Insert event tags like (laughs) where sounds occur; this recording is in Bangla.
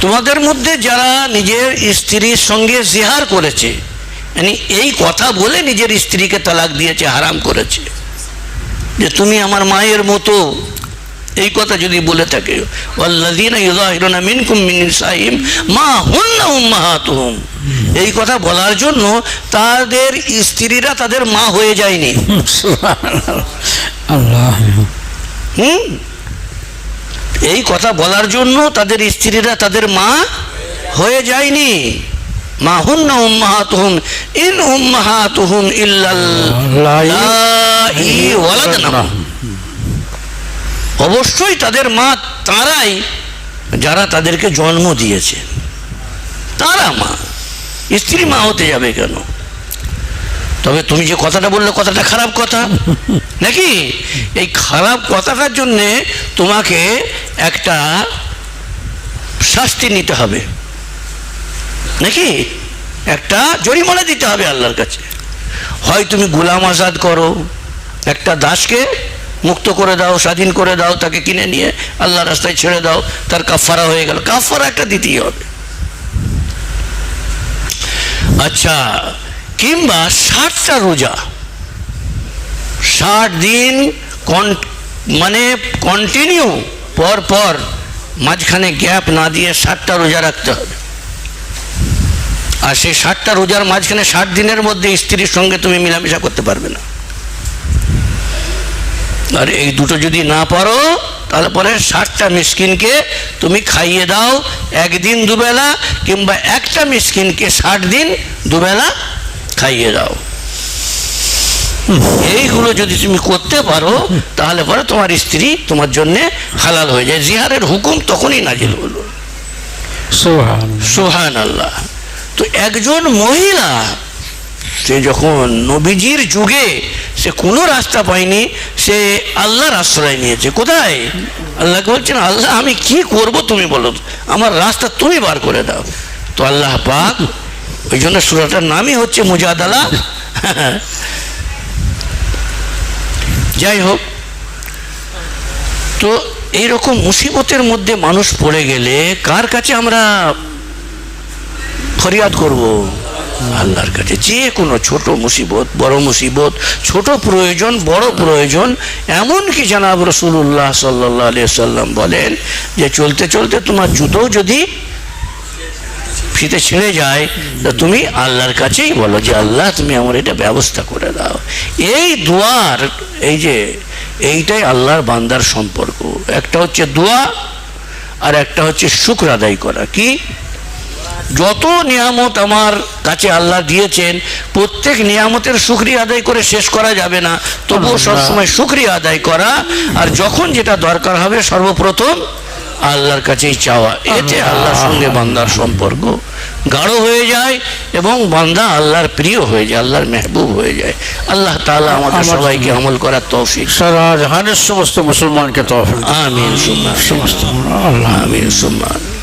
তোমাদের মধ্যে যারা নিজের স্ত্রীর সঙ্গে জিহার করেছে মানে এই কথা বলে নিজের স্ত্রীকে তালাক দিয়েছে, হারাম করেছে। যে তুমি আমার মায়ের মতো, এই কথা যদি বলে থাকে এই কথা বলার জন্য তাদের স্ত্রীরা তাদের মা হয়ে যায়নি। আল্লাহ। হুম? এই কথা বলার জন্য তাদের স্ত্রীরা তাদের মা হয়ে যায়নি। মা হুন্না উম্মাহাতুহুম ইন উম্মাহাতুহুম ইল্লাল্লাহি ওয়ালাদনা। অবশ্যই তাদের মা তারাই যারা তাদেরকে জন্ম দিয়েছে। তারা মা স্ত্রী মা হতে যাবে কেন? তবে তুমি যে কথাটা বললে কথাটা খারাপ কথা। (laughs) নাকি? এই খারাপ কথাটার জন্যে তোমাকে একটা শাস্তি নিতে হবে। নাকি? একটা জরিমানা দিতে হবে আল্লাহর কাছে। হয় তুমি গোলাম আজাদ করো একটা দাসকে মুক্ত করে দাও স্বাধীন করে দাও তাকে কিনে নিয়ে আল্লাহ রাস্তায় ছেড়ে দাও তার কাফারা হয়ে গেল। কাফারা একটা দিতেই হবে। আচ্ছা কিংবা ষাটটা রোজা। ষাট দিন কন- মানে কন্টিনিউ পর পর মাঝখানে গ্যাপ না দিয়ে ষাটটা রোজা রাখতে হবে। আর সেই ষাটটা রোজার মাঝখানে ষাট দিনের মধ্যে স্ত্রীর সঙ্গে তুমি মেলামেশা করতে পারবে না। আর এই দুটো যদি না পারো, তাহলে পরে ষাটটা মিসকিনকে তুমি খাইয়ে দাও, একদিন দুবেলা কিংবা একটা মিসকিনকে ষাট দিন দুবেলা খাইয়ে দাও। এইগুলো যদি তুমি করতে পারো তাহলে পরে তোমার স্ত্রী তোমার জন্য হালাল হয়ে যায়। জিহারের হুকুম তখনই নাজিল হলো। সুহান আল্লাহ তো একজন মহিলা সে যখন নবীজির যুগে সে কোনো রাস্তা পায়নি সে আল্লাহর আশ্রয় নিয়েছে। কোথায়? আল্লাহকে বলছেন আল্লাহ আমি কি করব তুমি বলো আমার রাস্তা তুমি বার করে দাও। তো আল্লাহ পাক ওই জন্য সুরাটার নামই হচ্ছে মুজাদালা। যাই হোক, তো এইরকম মুসিবতের মধ্যে মানুষ পড়ে গেলে কার কাছে আমরা ফরিয়াদ করব? আল্লাহর কাছে। যে কোনো ছোট মুসিবত, বড় মুসিবত, ছোট প্রয়োজন, বড় প্রয়োজন, এমনকি জানাব রসুল্লাহ সাল্লাহ আলিয়া সাল্লাম বলেন যে চলতে চলতে তোমার জুতো যদি ফিতে ছিঁড়ে যায় তা তুমি আল্লাহর কাছেই বলো যে আল্লাহ তুমি আমার এটা ব্যবস্থা করে দাও। এই দোয়ার এই যে এইটাই আল্লাহর বান্দার সম্পর্ক। একটা হচ্ছে দোয়া আর একটা হচ্ছে শুক্র আদায় করা। কি? যত নিয়ামত আমার কাছে আল্লাহ দিয়েছেন প্রত্যেক নিয়ামতের শুক্রিয়া আদায় করে শেষ করা যাবে না। তবুও সবসময় শুক্রিয়া আদায় করা। আর যখন যেটা দরকার হবে সর্বপ্রথম আল্লাহর কাছেই চাওয়া। এতে আল্লাহর সঙ্গে বান্দার সম্পর্ক গাঢ় হয়ে যায় এবং বান্দা আল্লাহর প্রিয় হয়ে যায় আল্লাহর মেহবুব হয়ে যায়। আল্লাহ তালা আমাদের সবাইকে আমল করার তৌফিক সারা জাহানের সমস্ত মুসলমানকে তৌফিক আমিন সুম্মা। সমস্ত আল্লাহ আমিন সুম্মা।